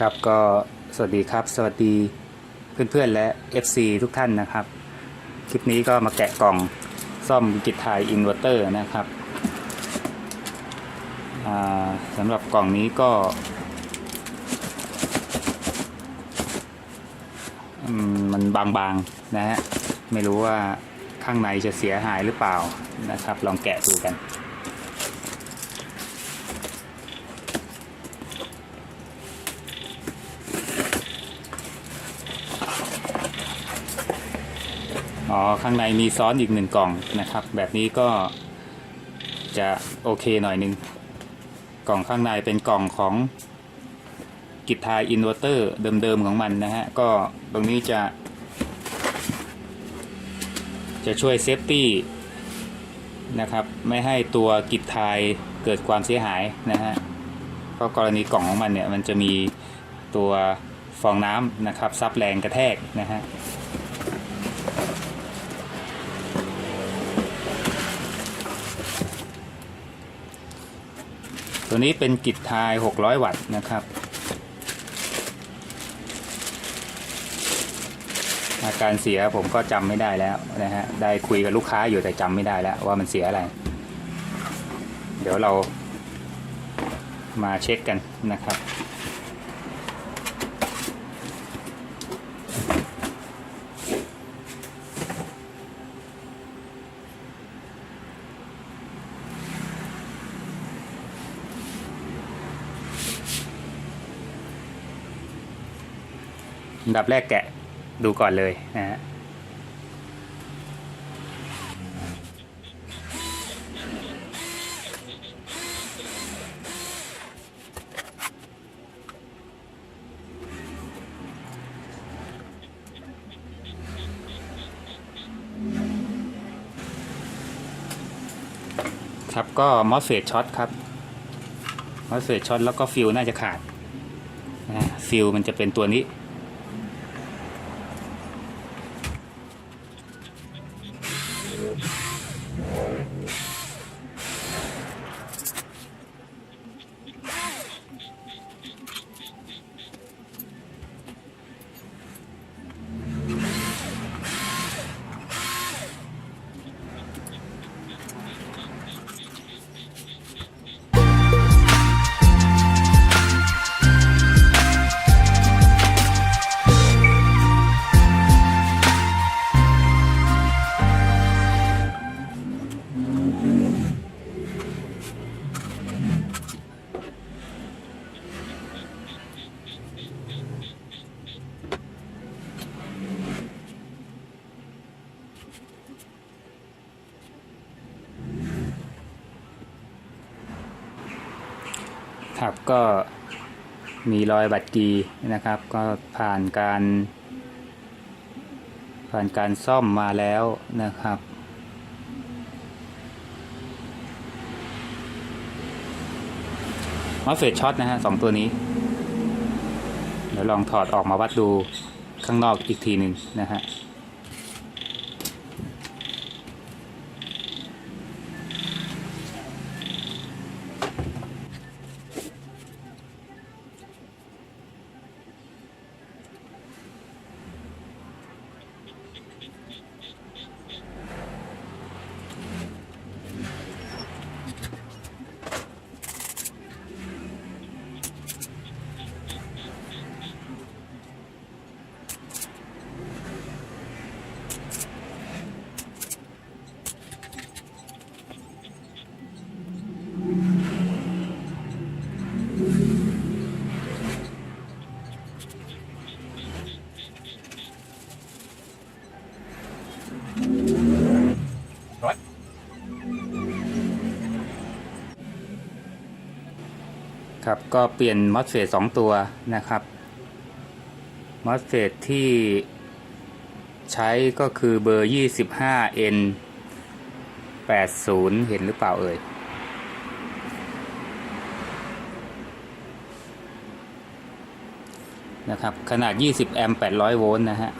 ครับก็สวัสดีครับ สวัสดีเพื่อนๆและ FC ทุกท่านนะครับ คลิปนี้ก็มาแกะกล่องซ่อมกิจทยอินเวอร์เตอร์นะครับสำหรับกล่องนี้ก็มันบางๆนะฮะไม่รู้ว่าข้างในจะเสียหายหรือเปล่านะครับ ลองแกะดูกัน อ๋อ ข้างในมีซ้อนอีกหนึ่งกล่องนะครับ แบบนี้ก็จะโอเคหน่อยหนึง กล่องข้างในเป็นกล่องของกิจทายอินเวอร์เตอร์เดิมๆของมันนะฮะ ก็ตรงนี้จะ จะช่วยเซฟตี้นะครับ ไม่ให้ตัวกิจทายเกิดความเสียหายนะฮะ เพราะกรณีกล่องของมันเนี่ย มันจะมีตัวฟองน้ำนะครับ ซับแรงกระแทกนะฮะ ตัวนี้เป็นกิจทาย 600 วัตต์นะครับ อาการเสียผมก็จำไม่ได้แล้วนะฮะ ได้คุยกับลูกค้าอยู่แต่จำไม่ได้แล้วว่ามันเสียอะไร เดี๋ยวเรามาเช็คกันนะครับ อันดับแรกแกะดูก่อนเลยนะฮะครับก็มอสเฟตช็อตครับมอสเฟตช็อตแล้วก็ฟิลน่าจะขาดนะฮะฟิลมันจะเป็นตัวนี้ ครับก็มีรอยบัตรกีนะครับ ก็ผ่านการ ผ่านการซ่อมมาแล้วนะครับ มอสเฟตช็อตนะฮะสองตัวนี้ เดี๋ยวลองถอดออกมาวัดดูข้างนอกอีกทีหนึ่งนะฮะ ครับก็เปลี่ยนมอสเฟตสองตัวนะครับมอสเฟตที่ใช้ก็คือเบอร์ 25N 80 เห็นหรือเปล่าเอ่ยนะครับขนาด 20 แอมป์ 800 โวลต์นะฮะ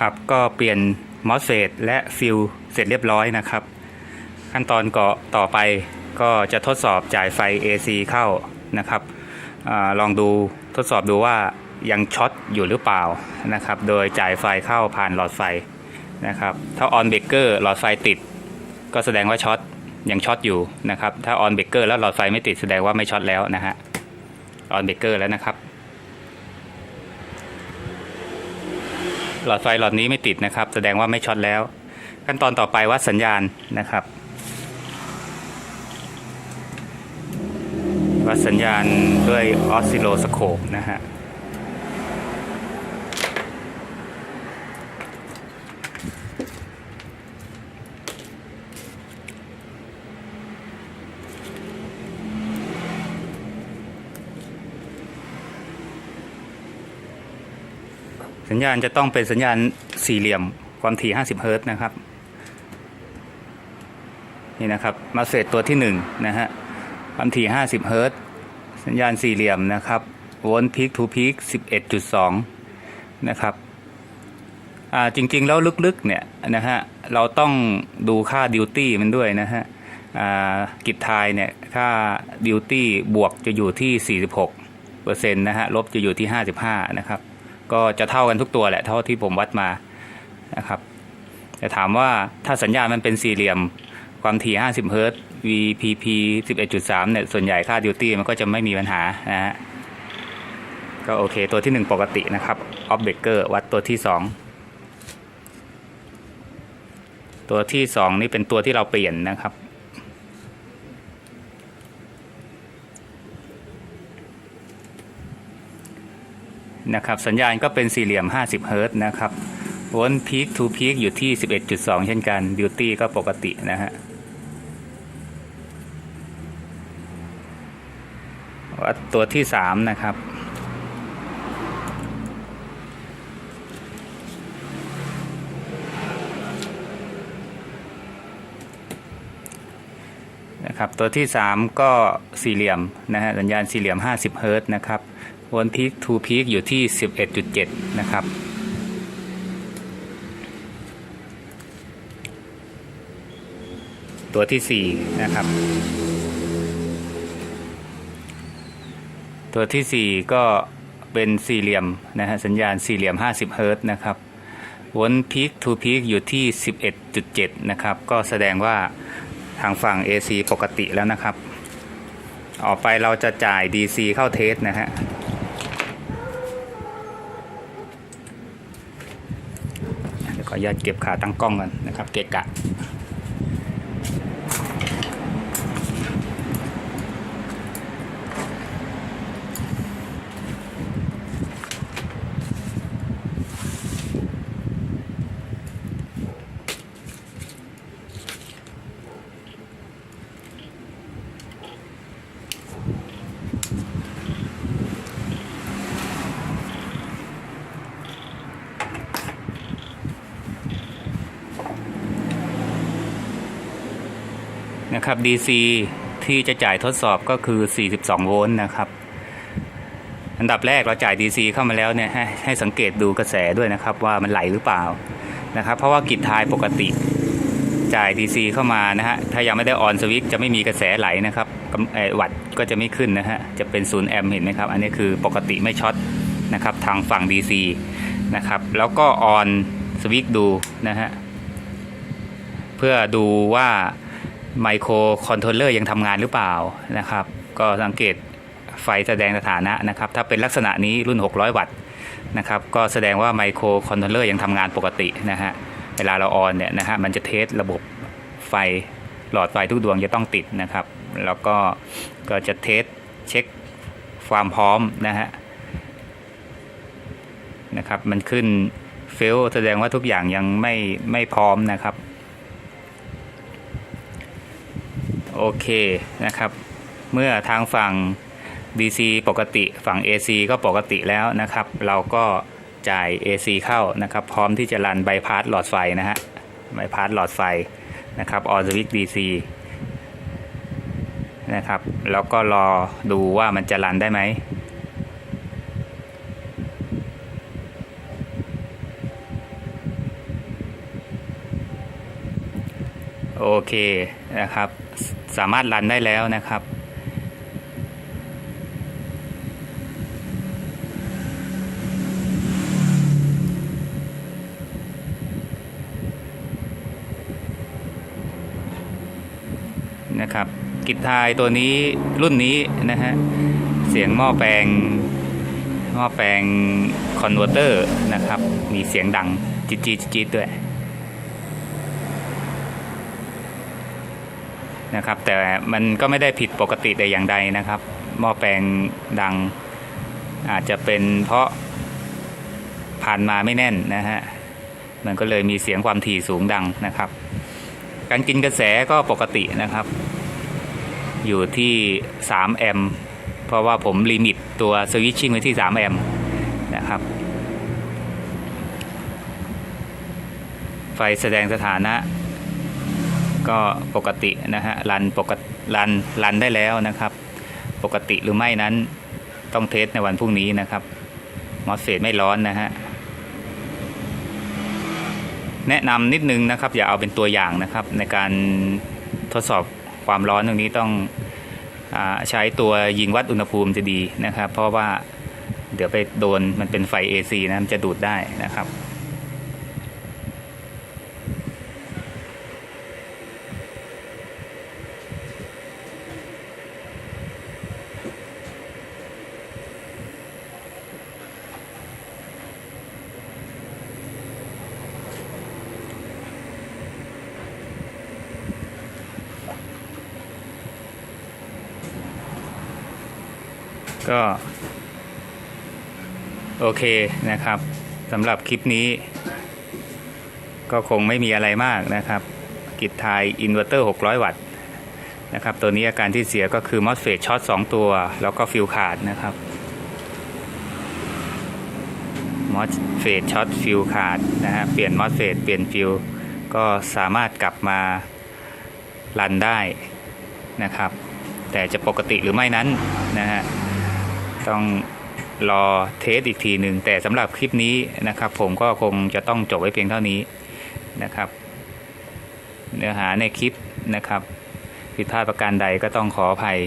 นะครับ ก็เปลี่ยนมอสเฟตและฟิลเสร็จเรียบร้อยนะครับ ขั้นตอนก็ต่อไปก็จะทดสอบจ่ายไฟ AC เข้านะครับอลองดูทดสอบดูว่ายังช็อตอยู่หรือเปล่านะครับ โดยจ่ายไฟเข้าผ่านหลอดไฟนะครับ ถ้าออนเบรกเกอร์หลอดไฟติด ก็แสดงว่าช็อตยังช็อตอยู่นะครับ ถ้าออนเบรกเกอร์แล้วหลอดไฟไม่ติดแสดงว่าไม่ช็อตแล้วนะฮะออนเบรกเกอร์แล้วนะครับ ห ลอดไฟหลอดนี้ไม่ติดนะครับ แสดงว่าไม่ช็อตแล้ว ขั้นตอนต่อไปวัดสัญญาณนะครับ วัดสัญญาณด้วยออสซิโลสโคปนะฮะ สัญญาณจะต้องเป็นสัญญาณสี่เหลี่ยมความถี่ 50 เฮิรตซ์นะครับนี่นะครับมาเสร็จตัวที่1นะฮะความถี่ 50 เฮิรตซ์สัญญาณสี่เหลี่ยมนะครับโวลต์พีคทูพีค11.2 นะครับอ่าจริงๆ แล้วลึกๆเนี่ยนะฮะเราต้องดูค่าดิวตี้มันด้วยนะฮะอ่ากิจทายเนี่ยค่าดิวตี้บวกจะอยู่ที่ 46เปอร์เซ็นต์นะฮะลบจะอยู่ที่ 55 นะครับ ก็จะเท่ากันทุกตัวแหละเท่าที่ผมวัดมานะครับแต่ถามว่าถ้าสัญญาณมันเป็นสี่เหลี่ยมความถี่ 50 เฮิรตซ์ VPP 11.3 เนี่ย ส่วนใหญ่ค่าดิวตี้มันก็จะไม่มีปัญหานะฮะ ก็โอเค ตัวที่ 1 ปกตินะครับออฟเบเกอร์วัดตัวที่ 2 ตัวที่ 2 นี่เป็นตัวที่เราเปลี่ยนนะครับ นะครับ สัญญาณก็เป็นสี่เหลี่ยม 50 เฮิรตซ์นะครับโวลต์พีคทูพีคอยู่ที่ 11.2 เช่นกันดิวตี้ก็ปกตินะฮะวัดตัวที่ 3 นะครับนะครับตัวที่ 3 ก็สี่เหลี่ยมนะฮะสัญญาณสี่เหลี่ยม 50 เฮิรตซ์นะครับ วลต์พีคทูพีคอยู่ที่ 11.7 นะครับ ตัวที่ 4 นะครับ ตัวที่ 4 ก็เป็นสี่เหลี่ยมนะฮะสัญญาณสี่เหลี่ยม 50 เฮิร์ตนะครับวลต์พีคทูพีคอยู่ที่ 11.7 นะครับ ก็แสดงว่าทางฝั่ง AC ปกติแล้วนะครับ ออกไปเราจะจ่าย DC เข้าเทสนะฮะ เดี๋ยวข อนุญาตเก็บขาตั้งกล้องกันนะครับ เกะกะ นะครับ DC ที่จะจ่ายทดสอบก็คือ 42 โวลต์นะครับ อันดับแรกเราจ่าย DC เข้ามาแล้วเนี่ยให้ให้สังเกตดูกระแสด้วยนะครับว่ามันไหลหรือเปล่านะครับ เพราะว่ากิจทายปกติจ่าย DC เข้ามานะฮะ ถ้ายังไม่ได้ออนสวิตจะไม่มีกระแสไหลนะครับวัตต์ก็จะไม่ขึ้นนะฮะ จะเป็น0แอมป์เห็นไหมครับ อันนี้คือปกติไม่ช็อตนะครับทางฝั่ง DC นะครับ แล้วก็ออนสวิตดูนะฮะ เพื่อดูว่า ไมโครคอนโทรลเลอร์ยังทำงานหรือเปล่านะครับ ก็สังเกตไฟแสดงสถานะนะครับ ถ้าเป็นลักษณะนี้รุ่น 600 วัตต์นะครับ ก็แสดงว่าไมโครคอนโทรลเลอร์ยังทำงานปกตินะฮะ เวลาเราออนเนี่ยนะฮะ มันจะเทสระบบไฟหลอดไฟทุกดวงจะต้องติดนะครับ แล้วก็ก็จะเทสเช็คความพร้อมนะฮะนะครับ มันขึ้นเฟลแสดงว่าทุกอย่างยังไม่ไม่พร้อมนะครับ โอเคนะครับ เมื่อทางฝั่ง BC ปกติฝั่ง AC ก็ปกติแล้วนะครับ เราก็จ่าย AC เข้านะครับ พร้อมที่จะรันใบพาสหลอดไฟนะฮะใบพาสหลอดไฟนะครับออสวิตดีซีนะครับแล้วก็รอดูว่ามันจะรันได้ไหมโอเคนะครับ สามารถรันได้แล้วนะครับ นะครับกิจทายตัวนี้รุ่นนี้นะฮะ เสียงหม้อแปลงหม้อแปลงคอนเวอร์เตอร์นะครับ มีเสียงดังจี๊ดจี๊ดจี๊ดด้วย นะครับ แต่มันก็ไม่ได้ผิดปกติแต่อย่างใดนะครับ หม้อแปลงดัง อาจจะเป็นเพราะผ่านมาไม่แน่นนะฮะมันก็เลยมีเสียงความถี่สูงดังนะครับ การกินกระแสก็ปกตินะครับ อยู่ที่ 3 แอมป์เพราะว่าผมลิมิตตัวสวิตชิ่งไว้ที่ 3 แอมป์นะครับ ไฟแสดงสถานะ ก็ปกตินะฮะรันปกติรันรันได้แล้วนะครับ ปกติหรือไม่นั้นต้องเทสในวันพรุ่งนี้นะครับมอสเฟตไม่ร้อนนะฮะแนะนำนิดนึงนะครับ อย่าเอาเป็นตัวอย่างนะครับ ในการทดสอบความร้อนตรงนี้ต้องอใช้ตัวยิงวัดอุณหภูมิจะดีนะครับ เพราะว่าเดี๋ยวไปโดนมันเป็นไฟ AC นะมันจะดูดได้นะครับ ก็ โอเคนะครับสำหรับคลิปนี้ ก็คงไม่มีอะไรมากนะครับกิจทายอินเวอร์เตอร์ 600 วัตต์นะครับ ตัวนี้อาการที่เสียก็คือมอสเฟตช็อต 2 ตัว แล้วก็ฟิวขาดนะครับมอสเฟตช็อตฟิวขาดนะฮะเปลี่ยนมอสเฟตเปลี่ยนฟิวก็สามารถกลับมารันได้นะครับ แต่จะปกติหรือไม่นั้นนะฮะ ต้องรอเทสอีกทีหนึ่งแต่สำหรับคลิปนี้นะครับ ผมก็คงจะต้องจบไว้เพียงเท่านี้นะครับ เนื้อหาในคลิปนะครับผิดพลาดประการใดก็ต้องขออภัย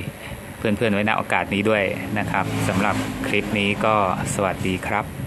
เพื่อนๆไว้ณโอกาสนี้ด้วยนะครับสำหรับคลิปนี้ก็สวัสดีครับ